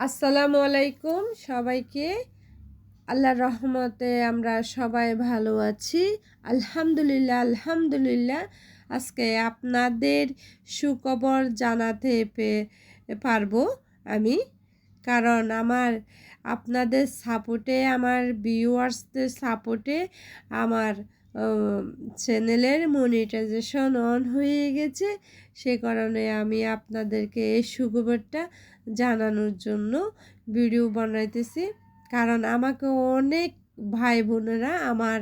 আসসালামু আলাইকুম সবাইকে। আল্লাহর রহমতে আমরা সবাই ভালো আছি। আলহামদুলিল্লাহ আলহামদুলিল্লাহ। আজকে আপনাদের সুখবর জানাতে পারব আমি। কারণ আমার, আপনাদের সাপোর্টে আমার ভিউয়ার্সদের সাপোর্টে আমার চ্যানেলের মনিটাইজেশন অন হয়ে গেছে। সে কারণে আমি আপনাদেরকে এই সুখবরটা জানানোর জন্য ভিডিও বানাইতেছি। কারণ আমাকে অনেক ভাই বোনেরা আমার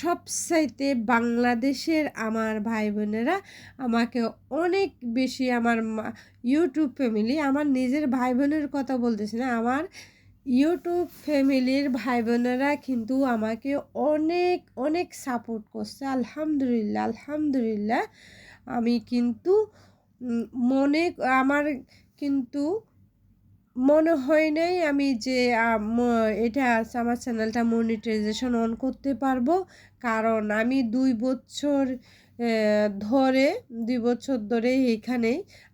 সবসাইতে বাংলাদেশের আমার ভাই বোনেরা আমাকে অনেক বেশি আমার ইউটিউব ফ্যামিলি আমার নিজের ভাই বোনের কথা বলতেছি না, আমার ইউটিউব ফ্যামিলির ভাই বোনেরা কিন্তু আমাকে অনেক অনেক সাপোর্ট করছে। আলহামদুলিল্লাহ আলহামদুলিল্লাহ। আমি কিন্তু মনে, আমার কিন্তু মনে হয় নাই আমি যে এটা আমার চ্যানেলটা মনিটাইজেশন অন করতে পারব। কারণ আমি দুই বছর ধরে দুই বছর ধরে এখানে।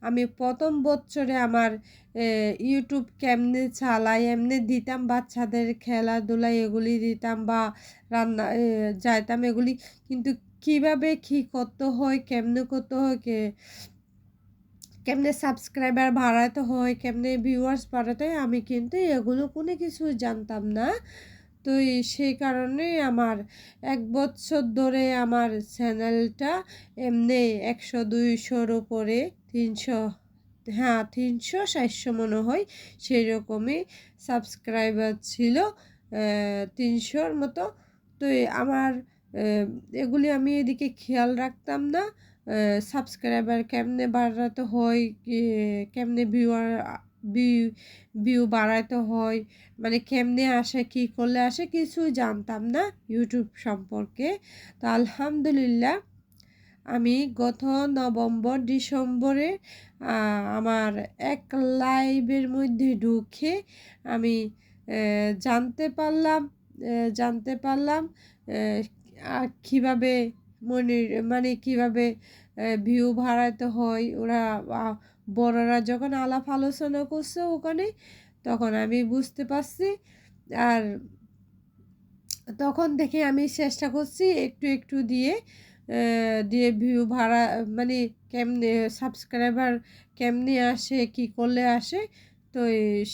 আমি প্রথম বছরে আমার ইউটিউব কেমনে চালাই, এমনি দিতাম বাচ্চাদের খেলাধুলা, এগুলি দিতাম বা রান্না যাইতাম এগুলি। কিন্তু কীভাবে কি করতে হয়, কেমনে করতে হয়, কে, কেমনে সাবস্ক্রাইবার বাড়াতে হয়, কেমনে ভিউয়ার্স বাড়াতে হয়, আমি কিন্তু এগুলো কোনো কিছু জানতাম না। তো সেই কারণে আমার এক বছর ধরে আমার চ্যানেলটা এমনি একশো, দুইশোর উপরে, তিনশো হ্যাঁ তিনশো, চারশো মনে হয় সেই রকমই সাবস্ক্রাইবার ছিল তিনশোর মতো। তো আমার এগুলি আমি এদিকে খেয়াল রাখতাম না সাবস্ক্রাইবার কেমনে বাড়াতে হয় কেমনে ভিউয়ার ভিউ ভিউ বাড়াতে হয়। মানে কেমনে আসে, কি করলে আসে কিছুই জানতাম না ইউটিউব সম্পর্কে। তো আলহামদুলিল্লাহ, আমি গত নভেম্বর, ডিসেম্বরে আমার এক লাইভের মধ্যে ঢুকে আমি জানতে পারলাম জানতে পারলাম কীভাবে মনে মানে কীভাবে ভিউ বাড়াতে হয়, ওরা বড়রা যখন আলাপ আলোচনা করছে ওখানে, তখন আমি বুঝতে পারছি। আর তখন থেকে আমি চেষ্টা করছি একটু একটু দিয়ে দিয়ে ভিউ ভাড়া মানে কেমনে সাবস্ক্রাইবার কেমনে আসে, কি করলে আসে, তো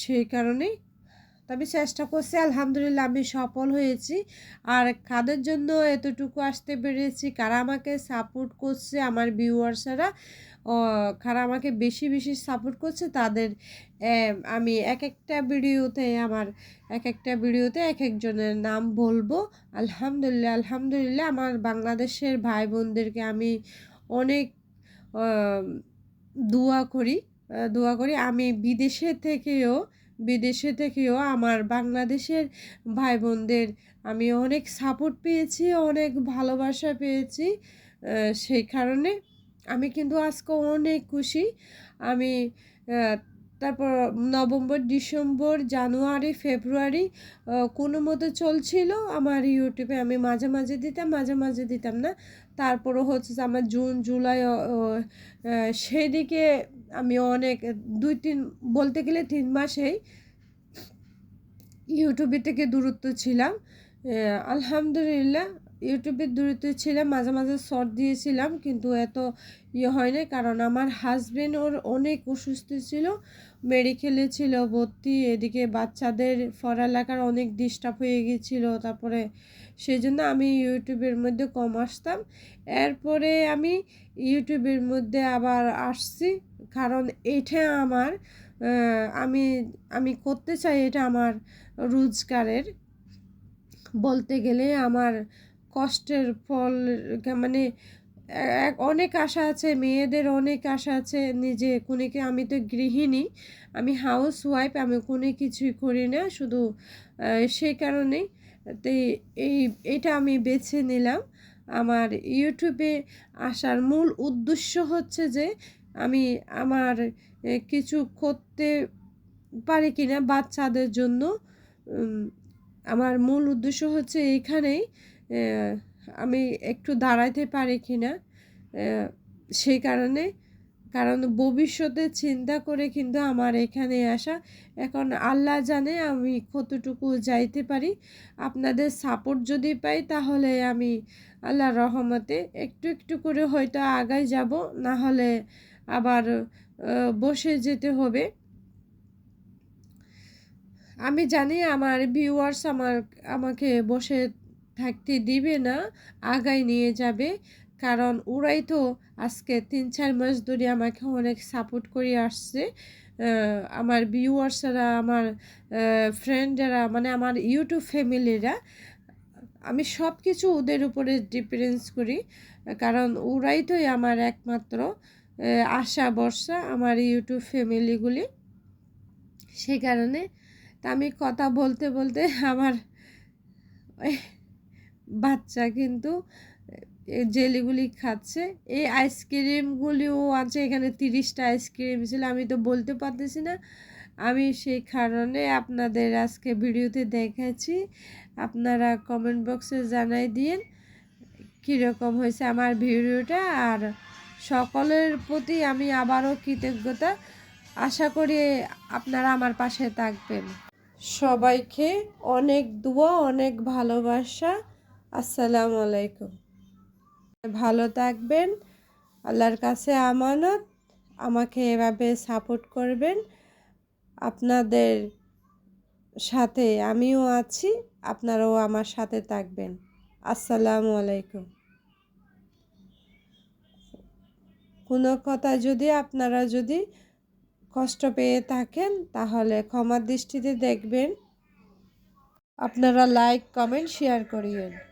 সেই কারণেই তবে চেষ্টা করছি, আলহামদুলিল্লাহ আমি সফল হয়েছি। আর কাদের জন্য এতটুকু আসতে পেরেছি, কারা আমাকে সাপোর্ট করছে, আমার ভিউয়ার্সরা কারা আমাকে বেশি বেশি সাপোর্ট করছে, তাদের আমি এক একটা ভিডিওতে আমার এক একটা ভিডিওতে এক একজনের নাম বলব। আলহামদুলিল্লাহ আলহামদুলিল্লাহ, আমার বাংলাদেশের ভাই বোনদেরকে আমি অনেক দোয়া করি দোয়া করি। আমি বিদেশে থেকেও বিদেশে থেকেও আমার বাংলাদেশের ভাই বোনদের আমি অনেক সাপোর্ট পেয়েছি, অনেক ভালোবাসা পেয়েছি। সেই কারণে আমি কিন্তু আজকে অনেক খুশি। আমি তারপর নভেম্বর, ডিসেম্বর, জানুয়ারি, ফেব্রুয়ারি কোনো মতো চলছিল। আমার ইউটিউবে আমি মাঝে মাঝে দিতাম, মাঝে মাঝে দিতাম না। তারপরও হচ্ছে আমার জুন, জুলাই সেদিকে আমি অনেক, দুই তিন, বলতে গেলে তিন মাসেই ইউটিউবে থেকে দূরত্ব ছিলাম। আলহামদুলিল্লাহ ইউটিউবে দূরত্ব ছিলাম, মাঝে মাঝে শর্ট দিয়েছিলাম, কিন্তু এত ইয়ে হয় না কারণ আমার হাজবেন্ড ওর অনেক অসুস্থ ছিল মেডিকেলে ছিল ভর্তি, এদিকে বাচ্চাদের পড়ালেখার অনেক ডিস্টার্ব হয়ে গিয়েছিল, তারপরে সেই জন্য আমি ইউটিউবের মধ্যে কম আসতাম। এরপরে আমি ইউটিউবের মধ্যে আবার আসছি, কারণ এটা আমার আমি আমি করতে চাই এটা আমার রোজগারের। বলতে গেলে আমার কষ্টের ফল মানে এক, অনেক আশা আছে, মেয়েদের অনেক আশা আছে, নিজে কোনেকে আমি তো গৃহিণী, আমি হাউস ওয়াইফ আমি কোনো কিছুই করি না, শুধু সেই কারণেই, তো এই, এটা আমি বেছে নিলাম। আমার ইউটিউবে আসার মূল উদ্দেশ্য হচ্ছে যে, আমি আমার কিছু করতে পারি কিনা বাচ্চাদের জন্য আমার মূল উদ্দেশ্য হচ্ছে এইখানেই আমি একটু দাঁড়াইতে পারি কি না সেই কারণে, কারণ ভবিষ্যতে চিন্তা করে কিন্তু আমার এখানে আসা, এখন আল্লাহ জানে আমি কতটুকু যাইতে পারি। আপনাদের সাপোর্ট যদি পাই তাহলে আমি আল্লাহর রহমতে একটু একটু করে হয়তো আগায় যাব না হলে আবার বসে যেতে হবে। আমি জানি আমার ভিউয়ার্স আমার, আমাকে বসে থাকতে দিবে না, আগায় নিয়ে যাবে। কারণ ওরাই তো আজকে তিন চার মাস ধরে আমাকে অনেক সাপোর্ট করে আসছে। আমার ভিউয়ার্সরা আমার ফ্রেন্ডরা মানে আমার ইউটিউব ফ্যামিলিরা আমি সব কিছু ওদের উপরে ডিপেন্ডেন্স করি। কারণ ওরাই তো আমার একমাত্র আশা বর্ষা আমার ইউটিউব ফ্যামিলিগুলি সেই কারণে তা আমি কথা বলতে বলতে আমার বাচ্চা কিন্তু জেলিগুলি খাচ্ছে। এই আইসক্রিমগুলিও আছে, এখানে তিরিশটা আইসক্রিম ছিল, আমি তো বলতে পারতেছি না। আমি সেই কারণে আপনাদের আজকে ভিডিওতে দেখাচ্ছি। আপনারা কমেন্ট বক্সে জানাই দিন, কীরকম হয়েছে আমার ভিডিওটা, আর সকলের প্রতি আমি আবারও কৃতজ্ঞতা। আশা করি আপনারা আমার পাশে থাকবেন। সবাইকে অনেক দোয়া, অনেক ভালোবাসা। আসসালামু আলাইকুম। ভালো থাকবেন, আল্লাহর কাছে আমানত, আমাকে এভাবে সাপোর্ট করবেন। আপনাদের সাথে আমিও আছি, আপনারাও আমার সাথে থাকবেন। আসসালামু আলাইকুম। কোনো কথা যদি, আপনারা যদি কষ্ট পেয়ে থাকেন, তাহলে ক্ষমার দৃষ্টিতে দেখবেন। আপনারা লাইক, কমেন্ট, শেয়ার করিয়েন।